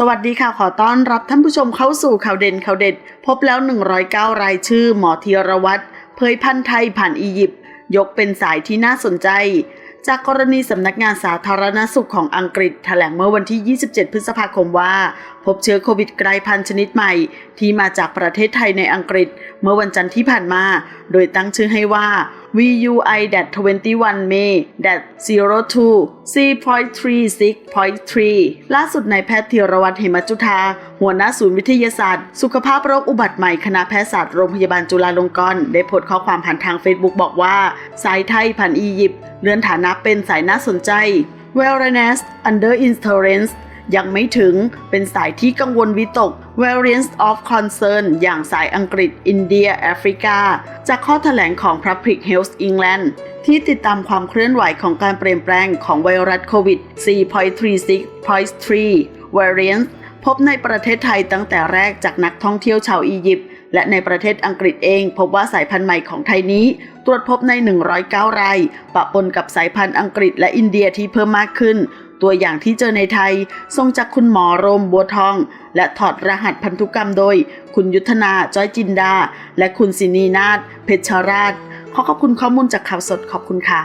สวัสดีค่ะ ขอต้อนรับท่านผู้ชมเข้าสู่ข่าวเด่นข่าวเด็ด พบแล้ว 109 รายชื่อ หมอธีรวัตรเผยพันธ์ไทยผ่านอียิปต์ยกเป็นสายที่น่าสนใจ จากกรณีสำนักงานสาธารณสุขของอังกฤษแถลงเมื่อวันที่ 27 พฤษภาคมว่า พบเชื้อโควิดกลายพันธุ์ชนิดใหม่ ที่มาจากประเทศไทยในอังกฤษ เมื่อวันจันทร์ที่ผ่านมา โดยตั้งชื่อให้ว่า VUI 21 May 02 C.36.3 ล่าสุดนายแพทย์ธีรวัตรเหมจุธา หัวหน้าศูนย์วิทยาศาสตร์ สุขภาพโรคอุบัติใหม่คณะแพทยศาสตร์โรงพยาบาลจุฬาลงกรณ์ได้โพสต์ข้อความผ่านทาง Facebook บอกว่า สายไทยผ่านอียิปต์เลื่อนฐานะเป็นสายน่าสนใจ Wellness under insurance ยังไม่ถึงเป็นสายที่กังวลวิตก variants of concern อย่างสายอังกฤษ อินเดีย แอฟริกา จากข้อแถลงของ Public Health England ที่ติดตามความเคลื่อนไหวของการเปลี่ยนแปลงของไวรัสโควิด 4.36.3 variants พบในประเทศไทยตั้งแต่แรกจากนักท่องเที่ยวชาวอียิปต์ และในประเทศอังกฤษเองพบว่าสายพันธุ์ใหม่ของไทยนี้ ตรวจพบใน 109 ราย ปะปนกับสายพันธุ์อังกฤษและอินเดียที่เพิ่มมากขึ้น ตัวอย่างที่เจอในไทยส่งจากคุณหมอโรมบัวทอง และถอดรหัสพันธุกรรมโดย คุณยุทธนาจ้อยจินดา และคุณสินีนาฏเพชรราช ขอขอบคุณข้อมูลจากข่าวสดขอบคุณค่ะ